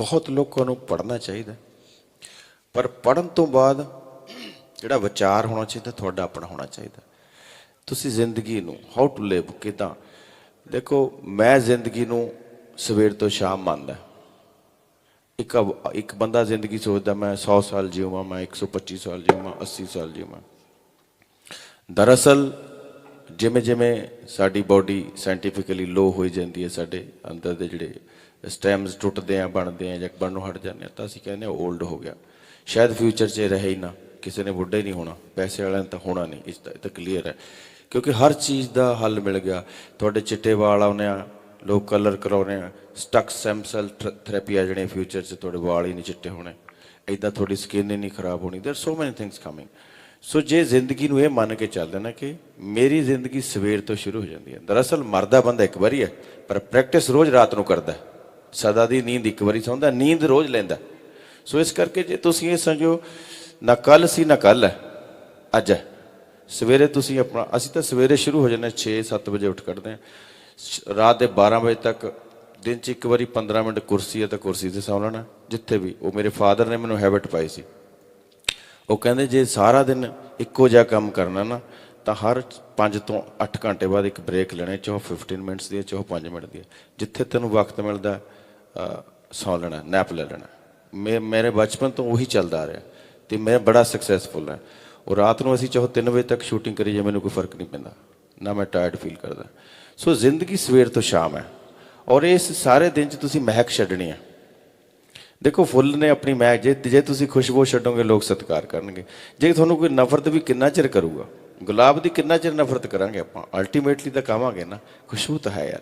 ਬਹੁਤ ਲੋਕਾਂ ਨੂੰ ਪੜ੍ਹਨਾ ਚਾਹੀਦਾ ਪਰ ਪੜਨ ਤੋਂ ਬਾਅਦ ਜਿਹੜਾ ਵਿਚਾਰ ਹੋਣਾ ਚਾਹੀਦਾ, ਤੁਹਾਡਾ ਆਪਣਾ ਹੋਣਾ ਚਾਹੀਦਾ। ਤੁਸੀਂ ਜ਼ਿੰਦਗੀ ਨੂੰ ਹਾਊ ਟੂ ਲਿਵ ਕਿਦਾਂ? ਦੇਖੋ, ਮੈਂ ਜ਼ਿੰਦਗੀ ਨੂੰ ਸਵੇਰ ਤੋਂ ਸ਼ਾਮ ਮੰਨਦਾ। ਇੱਕ ਇੱਕ ਬੰਦਾ ਜ਼ਿੰਦਗੀ ਸੋਚਦਾ, ਮੈਂ 100 ਸਾਲ ਜੀਵਾਂ, ਮੈਂ 125 ਸਾਲ ਜੀਵਾਂ 80 ਸਾਲ ਜੀਵਾਂ। ਦਰਅਸਲ ਜਿਵੇਂ ਜਿਵੇਂ ਸਾਡੀ ਬਾਡੀ ਸਾਇੰਟੀਫਿਕਲੀ ਲੋ ਹੋਈ ਜਾਂਦੀ ਹੈ ਸਾਡੇ ਅੰਦਰ ਦੇ ਜਿਹੜੇ ਸਟੈਮਸ ਟੁੱਟਦੇ ਆ, ਬਣਦੇ ਆ ਜਾਂ ਬਣਨੋਂ ਹਟ ਜਾਂਦੇ ਆ, ਤਾਂ ਅਸੀਂ ਕਹਿੰਦੇ ਆ 올ਡ ਹੋ ਗਿਆ। ਸ਼ਾਇਦ ਫਿਊਚਰ 'ਚ ਇਹ ਰਹੇ ਹੀ ਨਾ, ਕਿਸੇ ਨੇ ਬੁੱਢੇ ਹੀ ਨਹੀਂ ਹੋਣਾ, ਪੈਸੇ ਵਾਲਿਆਂ ਨੇ ਤਾਂ ਹੋਣਾ ਨਹੀਂ, ਇਸ ਤਾਂ ਇਹ ਤਾਂ ਕਲੀਅਰ ਹੈ। ਕਿਉਂਕਿ ਹਰ ਚੀਜ਼ ਦਾ ਹੱਲ ਮਿਲ ਗਿਆ। ਤੁਹਾਡੇ ਚਿੱਟੇ ਵਾਲ ਆਉਨੇ ਆ, ਲੋਕ ਕਲਰ ਕਰਾਉਨੇ ਆ ਸਟਕ ਸੈਮ ਸੈਲ ਥੈਰੇਪੀ ਆ ਜਿਹੜੇ ਫਿਊਚਰ 'ਚ ਤੁਹਾਡੇ ਵਾਲ ਹੀ ਨਹੀਂ ਚਿੱਟੇ ਹੋਣੇ। ਇਦਾਂ ਤੁਹਾਡੀ ਸਕਿਨ ਹੀ ਨਹੀਂ ਖਰਾਬ ਹੋਣੀ। ਦੇਰ ਸੋ ਮੈਨੀ ਥਿੰਗਸ ਕਮਿੰਗ ਸੋ ਜੇ ਜ਼ਿੰਦਗੀ ਨੂੰ ਇਹ ਮੰਨ ਕੇ ਚੱਲਦੇ ਨਾ ਕਿ ਮੇਰੀ ਜ਼ਿੰਦਗੀ ਸਵੇਰ ਤੋਂ ਸ਼ੁਰੂ ਹੋ ਜਾਂਦੀ ਹੈ। ਦਰਅਸਲ ਮਰਦਾ ਬੰਦਾ ਇੱਕ ਵਾਰੀ ਹੈ, ਪਰ ਪ੍ਰੈਕਟਿਸ ਰੋਜ਼ ਰਾਤ ਨੂੰ ਕਰਦਾ ਹੈ। ਸਦਾ ਦੀ ਨੀਂਦ ਇੱਕ ਵਾਰੀ ਸੌਂਦਾ ਨੀਂਦ ਰੋਜ਼ ਲੈਂਦਾ। ਸੋ ਇਸ ਕਰਕੇ ਜੇ ਤੁਸੀਂ ਇਹ ਸਮਝੋ ਨਾ ਕੱਲ ਸੀ ਨਾ ਕੱਲ ਹੈ ਅੱਜ ਹੈ। ਸਵੇਰੇ ਤੁਸੀਂ ਆਪਣਾ ਅਸੀਂ ਤਾਂ ਸਵੇਰੇ ਸ਼ੁਰੂ ਹੋ ਜਾਂਦੇ 6-7 ਵਜੇ ਉੱਠ ਕੱਢਦੇ ਹਾਂ। ਰਾਤ ਦੇ 12 ਵਜੇ ਤੱਕ ਦਿਨ 'ਚ ਇੱਕ ਵਾਰੀ 15 ਮਿੰਟ ਕੁਰਸੀ ਹੈ ਤਾਂ ਕੁਰਸੀ ਤੇ ਸੌਂ ਲੈਣਾ ਜਿੱਥੇ ਵੀ। ਉਹ ਮੇਰੇ ਫਾਦਰ ਨੇ ਮੈਨੂੰ ਹੈਬਿਟ ਪਾਈ ਸੀ। ਉਹ ਕਹਿੰਦੇ ਜੇ ਸਾਰਾ ਦਿਨ ਇੱਕੋ ਜਿਹਾ ਕੰਮ ਕਰਨਾ ਨਾ ਤਾਂ ਹਰ 5 ਤੋਂ 8 ਘੰਟੇ ਬਾਅਦ ਇੱਕ ਬ੍ਰੇਕ ਲੈਣੇ ਚਾਹੋ 15 ਮਿੰਟਸ ਦੀ ਹੈ, ਚਾਹੋ 5 ਮਿੰਟ ਦੀ ਜਿੱਥੇ ਤੈਨੂੰ ਵਕਤ ਮਿਲਦਾ ਸੌਂ ਲੈਣਾ, ਨੈਪ ਲੈ ਲੈਣਾ। ਮੇ- ਮੇਰੇ ਬਚਪਨ ਤੋਂ ਉਹੀ ਚੱਲਦਾ ਆ ਰਿਹਾ ਤੇ ਮੈਂ ਬੜਾ ਸਕਸੈਸਫੁਲ ਹਾਂ। ਉਹ ਰਾਤ ਨੂੰ ਅਸੀਂ ਚਾਹੋ 3 ਵਜੇ ਤੱਕ ਸ਼ੂਟਿੰਗ ਕਰੀ ਜੇ ਮੈਨੂੰ ਕੋਈ ਫ਼ਰਕ ਨਹੀਂ ਪੈਂਦਾ। ਨਾ ਮੈਂ ਟਾਇਰਡ ਫੀਲ ਕਰਦਾ। ਸੋ ਜ਼ਿੰਦਗੀ ਸਵੇਰ ਤੋਂ ਸ਼ਾਮ ਹੈ। ਔਰ ਇਸ ਸਾਰੇ ਦਿਨ 'ਚ ਤੁਸੀਂ ਮਹਿਕ ਛੱਡਣੀ ਹੈ। ਦੇਖੋ, ਫੁੱਲ ਨੇ ਆਪਣੀ ਮਹਿਕ, ਜੇ ਜੇ ਤੁਸੀਂ ਖੁਸ਼ਬੂ ਛੱਡੋਗੇ, ਲੋਕ ਸਤਿਕਾਰ ਕਰਨਗੇ। ਜੇ ਤੁਹਾਨੂੰ ਕੋਈ ਨਫ਼ਰਤ ਵੀ ਕਿੰਨਾ ਚਿਰ ਕਰੂਗਾ, ਗੁਲਾਬ ਦੀ ਕਿੰਨਾ ਚਿਰ ਨਫ਼ਰਤ ਕਰਾਂਗੇ ਆਪਾਂ ਅਲਟੀਮੇਟਲੀ ਤਾਂ ਕਹਾਂਗੇ ਨਾ, ਖੁਸ਼ਬੂ ਤਾਂ ਹੈ ਯਾਰ।